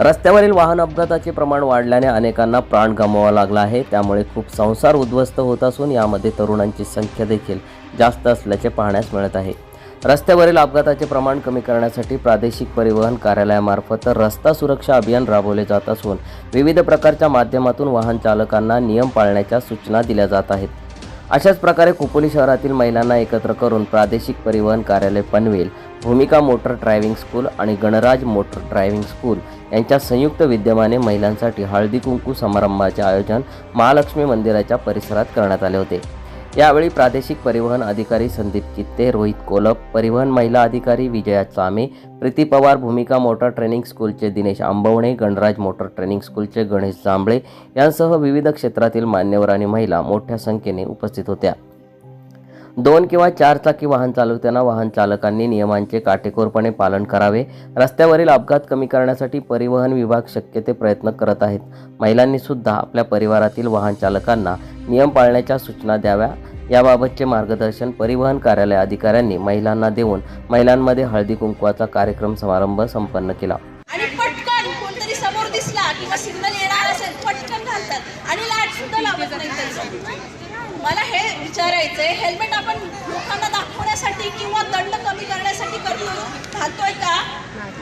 रस्त्यावरील वाहन अपघाताचे प्रमाण वाढल्याने अनेकांना प्राण गमवावा लागला आहे. त्यामुळे खूप संसार उद्ध्वस्त होत असून यामध्ये तरुणांची संख्या देखील जास्त असल्याचे पाहण्यास मिळत आहे. रस्त्यावरील अपघाताचे प्रमाण कमी करण्यासाठी प्रादेशिक परिवहन कार्यालयामार्फत रस्ता सुरक्षा अभियान राबवले जात असून विविध प्रकारच्या माध्यमातून वाहन चालकांना नियम पाळण्याच्या सूचना दिल्या जात आहेत. अशाच प्रकारे खोपोली शहरातील महिलांना एकत्र करून प्रादेशिक परिवहन कार्यालय पनवेल भूमिका मोटर ड्रायव्हिंग स्कूल आणि गणराज मोटर ड्रायव्हिंग स्कूल यांच्या संयुक्त विद्यमाने महिलांसाठी हळदी कुंकू समारंभाचे आयोजन महालक्ष्मी मंदिराच्या परिसरात करण्यात आले होते. यावेळी प्रादेशिक परिवहन अधिकारी संदीप चित्ते रोहित कोलप परिवहन महिला अधिकारी विजया चामे प्रीती पवार भूमिका मोटर ट्रेनिंग स्कूलचे दिनेश आंबवणे गणराज मोटर ट्रेनिंग स्कूलचे गणेश जांभळे यांसह विविध क्षेत्रातील मान्यवर आणि महिला मोठ्या संख्येने उपस्थित होत्या. दोन किंवा चार चाकी वाहन चालवताना वाहन चालकांनी नियमांचे काटेकोरपणे पालन करावे. रस्त्यावरील अपघात कमी करण्यासाठी परिवहन विभाग शक्य ते प्रयत्न करत आहेत. महिलांनी सुद्धा आपल्या परिवारातील वाहन चालकांना नियम पाळण्याच्या सूचना द्याव्या. याबाबतचे मार्गदर्शन परिवहन कार्यालय अधिकाऱ्यांनी महिलांना देऊन महिलांमध्ये हळदी कुंकवाचा कार्यक्रम समारंभ संपन्न केला. आणि पटकन कोणतरी समोर दिसला किंवा सिग्नल येणार असेल पटकन घालतात. आणि लाट सुद्धा लावत नाही मला हे विचारायचंय हेल्मेट आपण लोकांना दाखवण्यासाठी किंवा दंड कमी करण्यासाठी करतो घालतोय का?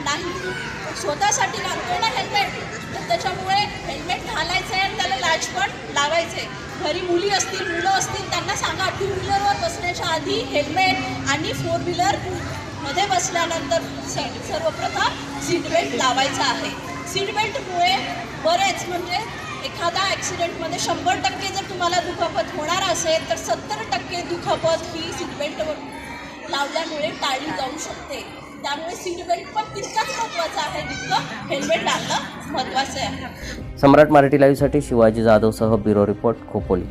नाही. स्वतःसाठी घालतोय ना हेल्मेट? तर त्याच्यामुळे हेल्मेट घालायचंय आणि त्याला लॅच पण लावायचंय. घरी मुली असतील मुलं असतील त्यांना सांगा. टू व्हीलरवर बसण्याच्या आधी हेल्मेट आणि फोर व्हीलरमध्ये बसल्यानंतर सर्वप्रथम सीट बेल्ट लावायचा आहे. सीट बेल्टमुळे बरेच म्हणजे एखादा ॲक्सिडेंटमध्ये शंभर टक्के जर तुम्हाला दुखापत होणार असेल तर सत्तर टक्के दुखापत ही सीट बेल्टवर लावल्यामुळे टाळली जाऊ शकते. त्यामुळे सीट बेल्ट पण तितकाच महत्त्वाचा आहे जितकं हेल्मेट घालणं महत्त्वाचं आहे. सम्राट मराठी लाईव्हसाठी शिवाजी जाधवसह ब्युरो रिपोर्ट खोपोली.